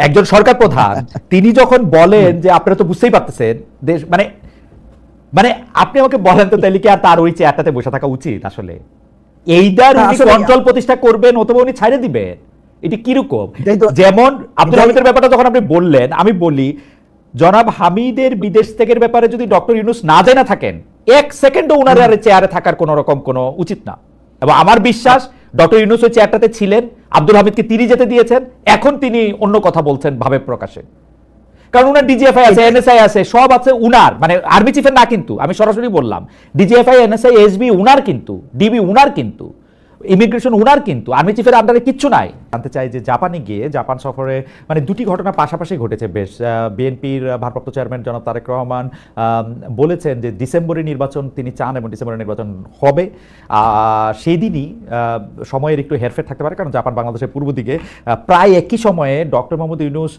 একজন সরকার প্রধান তিনি যখন বলেন যে আপনারা তো বুঝতেই পারতেছেন দেশ মানে মানে আপনি আমাকে বলেন তো তাহলে কি আর তার ওই চেয়ারটাতে বসে থাকা উচিত আসলে? এইটার উনি কন্ট্রোল প্রতিষ্ঠা করবেন অথবা উনি ছাড়ে দিবেন এটি কীরকম? যেমন আব্দুল হামিদের ব্যাপারটা যখন আপনি বললেন আমি বলি জনাব হামিদের বিদেশ থেকে ব্যাপারে যদি ডক্টর ইউনুস না জানা থাকেন এক সেকেন্ডও উনার আর চেয়ারে থাকার কোনো রকম কোনো উচিত না। এবং আমার বিশ্বাস ডক্টর ইউনুস ওই চেয়ারটাতে ছিলেন আব্দুল হামিদকে তিনি যেতে দিয়েছেন এখন তিনি অন্য কথা বলছেন ভাবে প্রকাশে। কারণ উনার ডিজিএফআই আছে এনএসআই আছে সব আছে উনার মানে আর্মি চিফের না কিন্তু আমি সরাসরি বললাম। ডিজিএফআই এনএসআই এসবি উনার কিন্তু ডিবি উনার কিন্তু ইমিগ্রেশন উনার কিন্তু আর্মি চিফের আন্ডারে কিচ্ছু নাই। জানতে চাই যে জাপানে গিয়ে জাপান সফরে মানে দুটি ঘটনা পাশাপাশি ঘটেছে বেশ। বিএনপির ভারপ্রাপ্ত চেয়ারম্যান জনাব তারেক রহমান বলেছেন যে ডিসেম্বরে নির্বাচন তিনি চান এবং ডিসেম্বরে নির্বাচন হবে। আহ, সেই দিনই সময়ের একটু হেরফের থাকতে পারে কারণ জাপান বাংলাদেশের পূর্ব দিকে প্রায় একই সময়ে ডক্টর মোহাম্মদ ইউনুস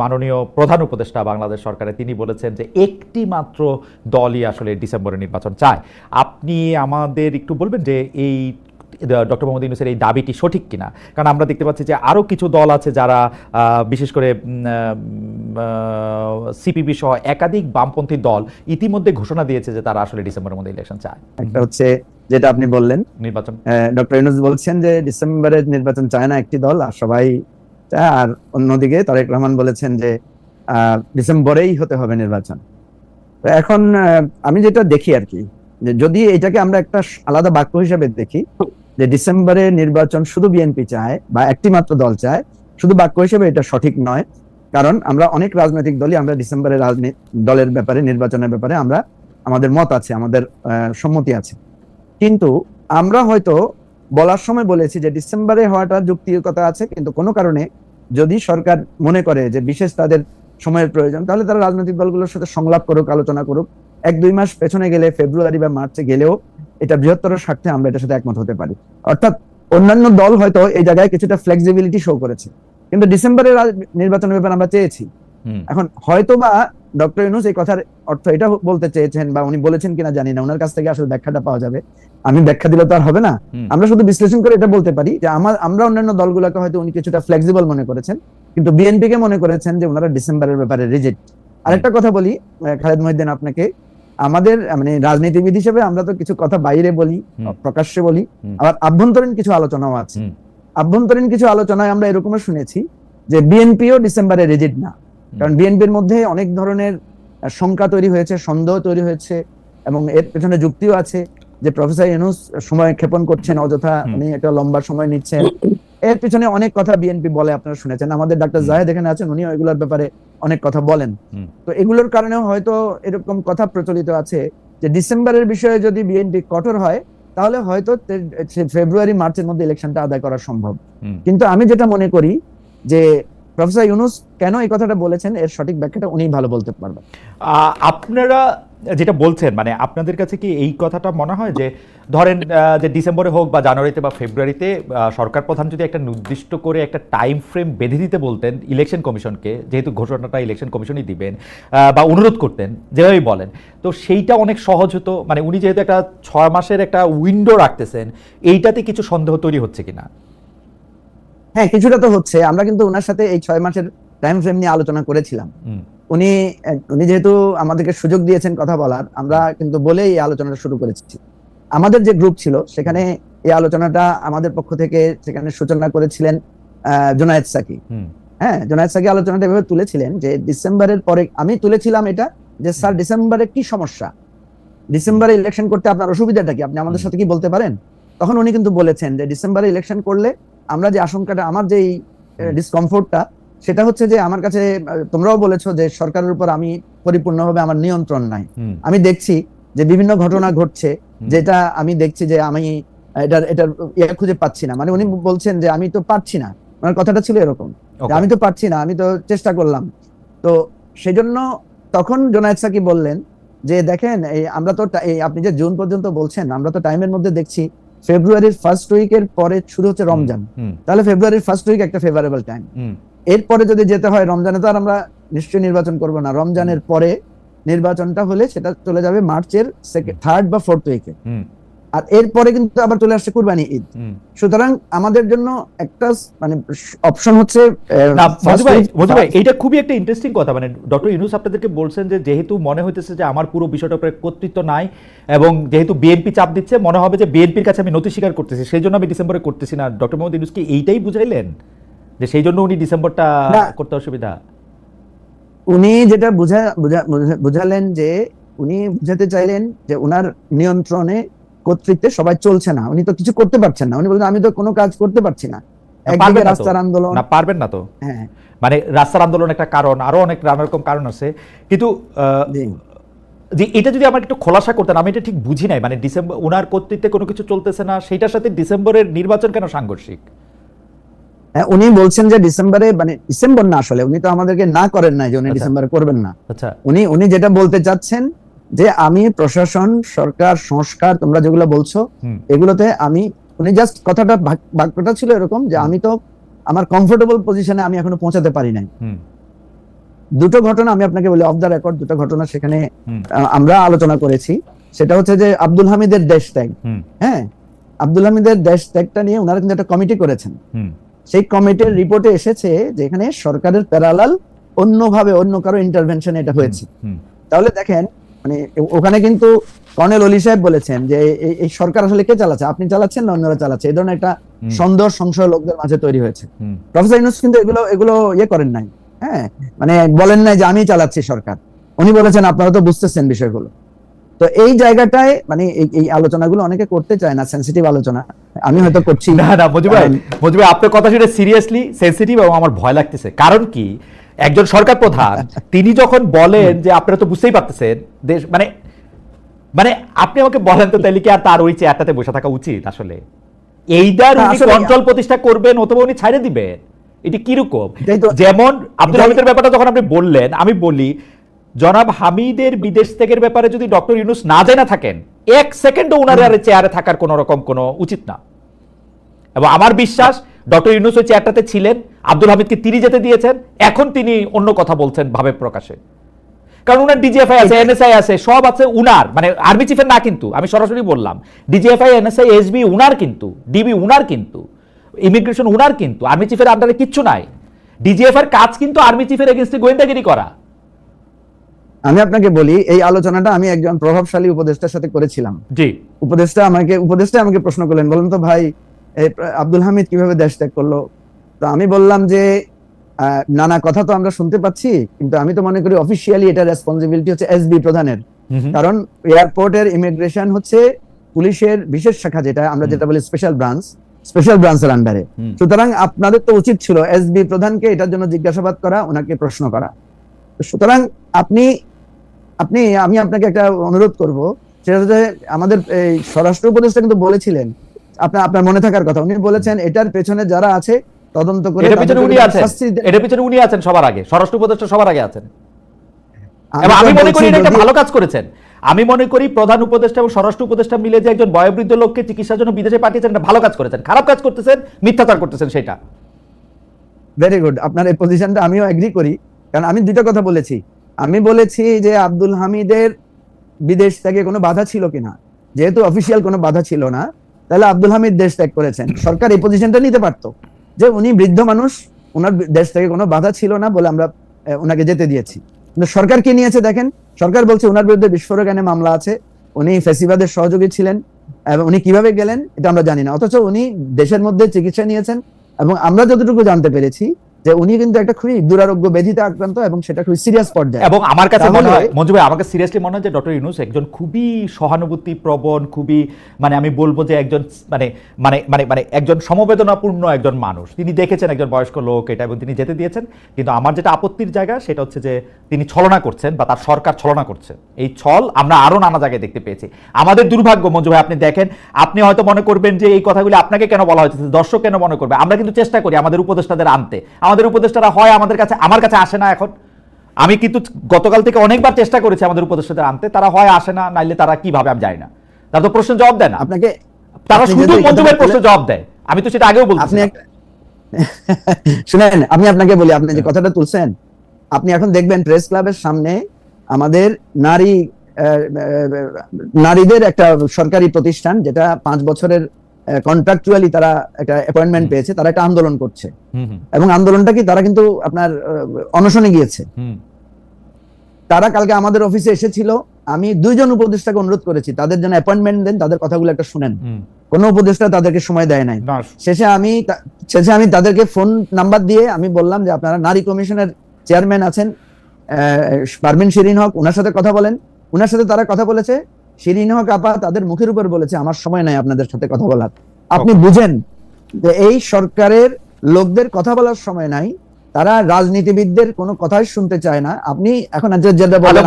মাননীয় প্রধান উপদেষ্টা বাংলাদেশ সরকারের তিনি বলেছেন যে একটি মাত্র দলই আসলে ডিসেম্বরে নির্বাচন চায়। আপনি আমাদের একটু বলবেন যে এই ডক্টর মোহাম্মদ ইউনুসের এই দাবিটি সঠিক কিনা? কারণ আমরা দেখতে পাচ্ছি যে আরও কিছু দল আছে যারা বিশেষ করে সিপিবি সহ একাধিক বামপন্থী দল ইতিমধ্যে ঘোষণা দিয়েছে যে তারা আসলে ডিসেম্বরের মধ্যে ইলেকশন চায়। একটা হচ্ছে যেটা আপনি বললেন নির্বাচন। ডক্টর ইউনুস বলছেন যে ডিসেম্বরে নির্বাচন চায় না একটি দল আর সবাই চায় আর অন্যদিকে তারেক রহমান বলেছেন যে আহ, ডিসেম্বরেই হতে হবে নির্বাচন। এখন আহ, আমি যেটা দেখি আর কি যদি এটাকে আমরা একটা আলাদা বাক্য হিসেবে দেখি যে ডিসেম্বরে নির্বাচন শুধু বিএনপি চায় বা একটি মাত্র দল চায়, শুধু বাক্য হিসেবে এটা সঠিক নয়। কারণ আমরা অনেক রাজনৈতিক দলই আমরা ডিসেম্বরের দলের ব্যাপারে, নির্বাচনের ব্যাপারে আমরা, আমাদের মত আছে, আমাদের সম্মতি আছে। কিন্তু আমরা হয়তো বলার সময় বলেছি যে ডিসেম্বরে হওয়াটা যুক্তিকতা আছে, কিন্তু কোনো কারণে যদি সরকার মনে করে যে বিশেষ তাদের সময়ের প্রয়োজন, তাহলে তারা রাজনৈতিক দলগুলোর সাথে সংলাপ করুক, আলোচনা করুক। এক দুই মাস পেছনে গেলে, ফেব্রুয়ারি বা মার্চে গেলেও এটা বৃহত্তর স্বার্থে আমরা এটার সাথে একমত হতে পারি। অর্থাৎ অন্যান্য দল হয়তো এই জায়গায় কিছুটা ফ্লেক্সিবিলিটি শো করেছে। কিন্তু ডিসেম্বরের নির্বাচনের ব্যাপারে আমরা চেয়েছি। এখন হয়তোবা ডক্টর ইউনুস এই কথার অর্থ এটা বলতে চেয়েছেন বা উনি বলেছেন কিনা জানি না ওনার কাছ থেকে আসলে ব্যাখ্যাটা পাওয়া যাবে। আমি ব্যাখ্যা দিলে তো আর হবে না। আমরা শুধু বিশ্লেষণ করে এটা বলতে পারি যে আমার আমরা অন্যান্য দলগুলোকে হয়তো উনি কিছুটা ফ্লেক্সিবল মনে করেছেন কিন্তু বিএনপি কে মনে করেছেন যে ওনারা ডিসেম্বরের ব্যাপারে রিজেক্ট আরেকটা কথা বলি খালেদ মহিদ্দিন আপনাকে আমাদের মানে রাজনীতিবিদ হিসেবে আমরা তো কিছু কথা বাইরে বলি প্রকাশ্যে বলি আবার আভ্যন্তরীণ কিছু আলোচনাও আছে। আভ্যন্তরীণ কিছু আলোচনায় আমরা এরকমও শুনেছি যে বিএনপিও ডিসেম্বরে রিজিট না। কারণ বিএনপির মধ্যে অনেক ধরনের শঙ্কা তৈরি হয়েছে সন্দেহ তৈরি হয়েছে এবং এর পেছনে যুক্তিও আছে যে প্রফেসর ইউনুস সময় ক্ষেপণ করছেন অযথা উনি একটা লম্বা সময় নিচ্ছেন। এর পিছনে অনেক কথা বিএনপি বলে আপনারা শুনেছেন। আমাদের ডাক্তার জাহেদ এখানে আছেন উনি এগুলোর ব্যাপারে অনেক কথা বলেন। তো এগুলোর কারণেও হয়তো এরকম কথা প্রচলিত আছে যে ডিসেম্বরের বিষয়ে যদি বিএনপি কঠোর হয় তাহলে হয়তো ফেব্রুয়ারি মার্চের মধ্যে ইলেকশনটা আদায় করা সম্ভব। কিন্তু আমি যেটা মনে করি যে প্রফেসর ইউনুস কেন এই কথাটা বলেছেন এর সঠিক ব্যাখ্যাটা উনি ভালো বলতে পারবেন। আহ, আপনারা যেটা বলছেন মানে আপনাদের কাছে কি এই কথাটা মনে হয় যে ধরেন যে ডিসেম্বরে হোক বা জানুয়ারিতে বা ফেব্রুয়ারিতে সরকার প্রধান যদি একটা নির্দিষ্ট করে একটা টাইম ফ্রেম বেঁধে দিতে বলতেন ইলেকশন কমিশনকে যেহেতু ঘোষণাটা ইলেকশন কমিশনই দিবেন বা অনুরোধ করতেন যেভাবেই বলেন তো সেইটা অনেক সহজ হতো মানে উনি যেহেতু একটা ছয় মাসের একটা উইন্ডো রাখতেছেন এইটাতে কিছু সন্দেহ তৈরি হচ্ছে কিনা? হ্যাঁ কিছুটা তো হচ্ছে। আমরা কিন্তু ওনার সাথে এই ছয় মাসের টাইম ফ্রেম নিয়ে আলোচনা করেছিলাম। উনি উনি যেহেতু আমাদেরকে সুযোগ দিয়েছেন কথা বলার আমরা কিন্তু বলেই এই আলোচনাটা শুরু করেছি। আমাদের যে গ্রুপ ছিল সেখানে এই আলোচনাটা আমাদের পক্ষ থেকে সেখানে সূচনা করেছিলেন জোনায়েদ সাকি। হ্যাঁ জোনায়েদ সাকি আলোচনাটা এভাবে তুলেছিলেন যে ডিসেম্বরের পরে আমি তুলেছিলাম এটা যে স্যার ডিসেম্বরে কি সমস্যা? ডিসেম্বরে ইলেকশন করতে আপনার অসুবিধাটা কি? আপনি আমাদের সাথে কি বলতে পারেন? তখন উনি কিন্তু বলেছেন যে ডিসেম্বরে ইলেকশন করলে আমরা যে আশঙ্কাটা আমার যে। ডিসকমফোর্টটা সেটা হচ্ছে যে আমার কাছে তোমরাও বলেছ যে সরকারের উপর আমি পরিপূর্ণভাবে আমার নিয়ন্ত্রণ নাই। আমি দেখছি যে বিভিন্ন ঘটনা ঘটছে যেটা আমি দেখছি যে আমি এটার এটার ইয়ে খুঁজে পাচ্ছি না। মানে উনি বলছেন যে আমি তো পারছি না। ওনার কথাটা ছিল এরকম। আমি তো পারছি না আমি তো চেষ্টা করলাম। তো সেজন্য তখন জোনায়েদ সাকি বললেন যে দেখেন এই আমরা তো এই আপনি যে জুন পর্যন্ত বলছেন আমরা তো টাইমের মধ্যে দেখছি ফেব্রুয়ারির ফার্স্ট উইকের পরে শুরু হচ্ছে রমজান। তাহলে ফেব্রুয়ারির ফার্স্ট উইক একটা ফেভারেবল টাইম এরপরে যদি যেতে হয় রমজানে তো আর আমরা নিশ্চয়ই নির্বাচন করব না। রমজানের পরে নির্বাচনটা হলে সেটা চলে যাবে মার্চের থার্ড বা ফোর্থ উইকে আর এরপরে কিন্তু আবার চলে আসছে কুরবানি ঈদ। সুতরাং আমাদের জন্য একটা মানে অপশন হচ্ছে এটা খুবই একটা ইন্টারেস্টিং কথা। মানে ডক্টর ইউনুস আপনাদেরকে বলছেন যে যেহেতু মনে হইতেছে যে আমার পুরো বিষয়টার উপরে কর্তৃত্ব নাই এবং যেহেতু বিএনপি চাপ দিচ্ছে মনে হবে যে বিএনপির কাছে আমি নথি স্বীকার করতেছি। সেই জন্য আমি ডিসেম্বরে করতেছি না। ডক্টর মোহাম্মদ ইউনুস কি এইটাই বুঝাইলেন? যে সেই জন্য উনি ডিসেম্বরটা করতে অসুবিধা। উনি যেটা বুঝা বুঝা- বুঝা- বুঝালেন যে উনি বুঝাতে চাইলেন যে উনার নিয়ন্ত্রণে কর্তৃত্বে সবাই চলছে না। উনি তো কিছু করতে পারছেন না। উনি বলছেন আমি তো কোনো কাজ করতে পারছি না। একদিকে। রাস্তার আন্দোলন না পারবেন না তো। হ্যাঁ। মানে রাস্তার আন্দোলন একটা কারণ আরও অনেক নানা রকম কারণ আছে। কিন্তু আহ, যে এটা যদি আমার একটু খোলাসা করতেন আমি এটা ঠিক বুঝি নাই। মানে ডিসেম্বর ওনার কর্তৃত্বে কোনো কিছু চলতেছে না। সেটার সাথে ডিসেম্বরের নির্বাচন কেন সাংঘর্ষিক? উনি বলছেন যে ডিসেম্বরে মানে ডিসেম্বর না আসলে উনি তো আমাদেরকে না করেন নাই যে উনি আচ্ছা। ডিসেম্বরে করবেন না। আচ্ছা। উনি উনি যেটা বলতে চাচ্ছেন যে আমি প্রশাসন সরকার সংস্কার তোমরা যেগুলো বলছো এগুলোতে আমি উনি জাস্ট কথাটা ভাগ- বাক্যটা ছিল এরকম যে আমি তো আমার কমফোর্টেবল পজিশনে আমি এখনও পৌঁছাতে পারি নাই। দুটো ঘটনা আমি আপনাকে বলি অফ দ্য রেকর্ড দুটো ঘটনা সেখানে আমরা আলোচনা করেছি। সেটা হচ্ছে যে আব্দুল হামিদের দেশ ত্যাগ। হ্যাঁ আব্দুল হামিদের দেশ ত্যাগটা নিয়ে ওনারা কিন্তু একটা কমিটি করেছেন। সেই কমিটির রিপোর্টে এসেছে যে এখানে সরকারের প্যারালাল অন্যভাবে অন্য কারও ইন্টারভেনশন এটা হয়েছে। তাহলে দেখেন মানে ওখানে কিন্তু কর্নেল অলি সাহেব বলেছেন যে এই- এই সরকার আসলে কে চালাচ্ছে? আপনি চালাচ্ছেন না অন্যরা চালাচ্ছে? এই ধরনের একটা সন্দেহ সংশয় লোকদের মাঝে তৈরি হয়েছে। প্রফেসর ইউনুস কিন্তু এগুলো এগুলো ইয়ে করেন নাই। হ্যাঁ? মানে বলেন নাই যে আমি চালাচ্ছি সরকার। উনি বলেছেন আপনারা তো বুঝতেছেন বিষয়গুলো। তো এই জায়গাটায় মানে এই আলোচনাগুলো অনেকে করতে চায় না সেন্সিটিভ আলোচনা। আমি হয়তো করছি না। না মজু ভাই ভাই আপনার কথা শুনে সিরিয়াসলি সেন্সিটিভ এবং আমার ভয় লাগতেছে। কারণ কি একজন সরকার প্রধান তিনি যখন বলেন যে আপনারা তো বুঝতেই পারতেছেন দেশ মানে মানে আপনি আমাকে বলেন তো তাইলে কি আর তার ওই চেয়ারটাতে বসে থাকা উচিত আসলে? এইটার উনি কন্ট্রোল প্রতিষ্ঠা করবেন অথবা উনি ছাড়ে দিবেন। এটি কীরকম? যেমন আব্দুল হামিদের ব্যাপারটা যখন আপনি বললেন আমি বলি জনাব হামিদের বিদেশ ত্যাগের ব্যাপারে যদি ডক্টর ইউনুস না জানা থাকেন এক সেকেন্ডও উনার আর চেয়ারে থাকার কোন রকম কোনো উচিত না। এবং আমার বিশ্বাস ডক্টর ইউনুস ওই চেয়ারটাতে ছিলেন আব্দুল হামিদকে তিনি যেতে দিয়েছেন এখন তিনি অন্য কথা বলছেন ভাবে প্রকাশে। কারণ উনার ডিজিএফআই আছে এনএসআই আছে সব আছে উনার মানে আর্মি চিফের না কিন্তু আমি সরাসরি বললাম। ডিজিএফআই এনএসআই এসবি উনার কিন্তু ডিবি উনার কিন্তু ইমিগ্রেশন উনার কিন্তু আর্মি চিফের আন্ডারে কিচ্ছু নাই। ডিজিএফ এর কাজ কিন্তু আর্মি চিফের এগেনস্টে গোয়েন্দাগিরি করা। আমি আপনাকে বলি এই আলোচনাটা আমি একজন প্রভাবশালী উপদেষ্টার সাথে করেছিলাম। জি। উপদেষ্টা আমাকে উপদেষ্টা আমাকে প্রশ্ন করলেন বলেন তো ভাই এই আব্দুল হামিদ কীভাবে দেশ ত্যাগ করল? তো আমি বললাম যে নানা কথা তো আমরা শুনতে পাচ্ছি কিন্তু আমি তো মনে করি অফিসিয়ালি এটা রেসপন্সিবিলিটি হচ্ছে এসবি প্রধানের। কারণ এয়ারপোর্টের ইমিগ্রেশন হচ্ছে পুলিশের বিশেষ শাখা যেটা আমরা যেটা বলি স্পেশাল ব্রাঞ্চ স্পেশাল ব্রাঞ্চের আন্ডারে সুতরাং আপনাদের তো উচিত ছিল এসবি প্রধানকে এটার জন্য জিজ্ঞাসাবাদ করা ওনাকে প্রশ্ন করা। সুতরাং আপনি আপনি আমি আপনাকে একটা অনুরোধ করব। সেটা হচ্ছে আমাদের এই স্বরাষ্ট্র উপদেষ্টা কিন্তু বলেছিলেন আপনার আপনার মনে থাকার কথা। উনি বলেছেন এটার পেছনে যারা আছে তদন্ত করে এটার পিছনে উনি আছেন। এটার পিছনে উনি আছেন সবার আগে। স্বরাষ্ট্র উপদেষ্টা সবার আগে আছেন। আমি এবং আমি মনে করি এটা একটা ভালো কাজ করেছেন। আমি মনে করি প্রধান উপদেষ্টা এবং স্বরাষ্ট্র উপদেষ্টা মিলে যে একজন বয়োবৃদ্ধ লোককে চিকিৎসার জন্য বিদেশে পাঠিয়েছেন এটা ভালো কাজ করেছেন। খারাপ কাজ করতেছেন মিথ্যাচার করতেছেন সেটা। ভেরি গুড আপনার এই পজিশনটা আমিও এগ্রি করি। কারণ আমি দুইটা কথা বলেছি। আমি বলেছি যে আব্দুল হামিদের বিদেশ থেকে কোনো বাধা ছিল কিনা? যেহেতু অফিসিয়াল কোনো বাধা ছিল না, তাহলে আব্দুল হামিদ দেশ ত্যাগ করেছেন। সরকার এই পজিশনটা নিতে পারতো। যে উনি বৃদ্ধ মানুষ, ওনার দেশ থেকে কোনো বাধা ছিল না বলে আমরা ওনাকে যেতে দিয়েছি। কিন্তু সরকার কি নিয়েছে দেখেন? সরকার বলছে ওনার বিরুদ্ধে বিস্ফোরক এনে মামলা আছে। উনি ফেসিবাদের সহযোগী ছিলেন। এবং উনি কীভাবে গেলেন, এটা আমরা জানি না। অথচ উনি দেশের মধ্যে চিকিৎসা নিয়েছেন। এবং আমরা যতটুকু জানতে পেরেছি যে উনি কিন্তু একটা খুবই দুরারোগ্য ব্যাধিতে আক্রান্ত এবং সেটা খুবই সিরিয়াস পর্যায়ে। এবং আমার কাছে মনে হয় মঞ্জু ভাই আমাকে সিরিয়াসলি মনে হয় যে ডক্টর ইউনুস একজন খুবই সহানুভূতি প্রবণ খুবই মানে আমি বলব যে একজন মানে মানে মানে মানে একজন সমবেদনাপূর্ণ একজন মানুষ। তিনি দেখেছেন একজন বয়স্ক লোক এটা এবং তিনি যেতে দিয়েছেন। কিন্তু আমার যেটা আপত্তির জায়গা সেটা হচ্ছে যে তিনি ছলনা করছেন বা তার সরকার ছলনা করছে। এই ছল আমরা আরও নানা জায়গায় দেখতে পেয়েছি। আমাদের দুর্ভাগ্য মঞ্জু ভাই আপনি দেখেন আপনি হয়তো মনে করবেন যে এই কথাগুলি আপনাকে কেন বলা হয়েছে দর্শক কেন মনে করবে? আমরা কিন্তু চেষ্টা করি আমাদের উপদেষ্টাদের আনতে। আমাদের উপদেষ্টারা হয় আমাদের কাছে আমার কাছে আসে না এখন। আমি কিন্তু গতকাল থেকে অনেকবার চেষ্টা করেছি আমাদের উপদেষ্টাদের আনতে তারা হয় আসে না নাইলে তারা কীভাবে আমি জানি না। তারা তো প্রশ্ন জবাব দেয় না। আপনাকে তারা শুধু কথাটা প্রশ্ন জবাব দেয়। আমি তো সেটা আগেও বলছি শুনেন আমি আপনাকে বলি আপনি যে কথাটা তুলছেন আপনি এখন দেখবেন প্রেস ক্লাবের সামনে আমাদের নারী নারীদের একটা সরকারি প্রতিষ্ঠান যেটা পাঁচ বছরের কন্ট্রাকচুয়ালি তারা একটা অ্যাপয়েন্টমেন্ট পেয়েছে তারা একটা আন্দোলন করছে। এবং আন্দোলনটা কি তারা কিন্তু আপনার অনশনে গিয়েছে। তারা কালকে আমাদের অফিসে এসেছিল আমি দুইজন উপদেষ্টাকে অনুরোধ করেছি তাদের জন্য অ্যাপয়েন্টমেন্ট দেন তাদের কথাগুলো একটা শুনেন। কোনো উপদেষ্টা তাদেরকে সময় দেয় নাই। শেষে আমি শেষে আমি তাদেরকে ফোন নাম্বার দিয়ে আমি বললাম যে আপনারা নারী কমিশনের চেয়ারম্যান আছেন আহ, পারভিন শিরিন হক ওনার সাথে কথা বলেন। ওনার সাথে তারা কথা বলেছে শিরিন হক আপা তাদের মুখের উপর বলেছে আমার সময় নাই আপনাদের সাথে কথা বলার। আপনি বুঝেন যে এই সরকারের লোকদের কথা বলার সময় নাই তারা রাজনীতিবিদদের কোনো কথাই শুনতে চায় না। আপনি এখন আজ যেটা আচ্ছা, বলেন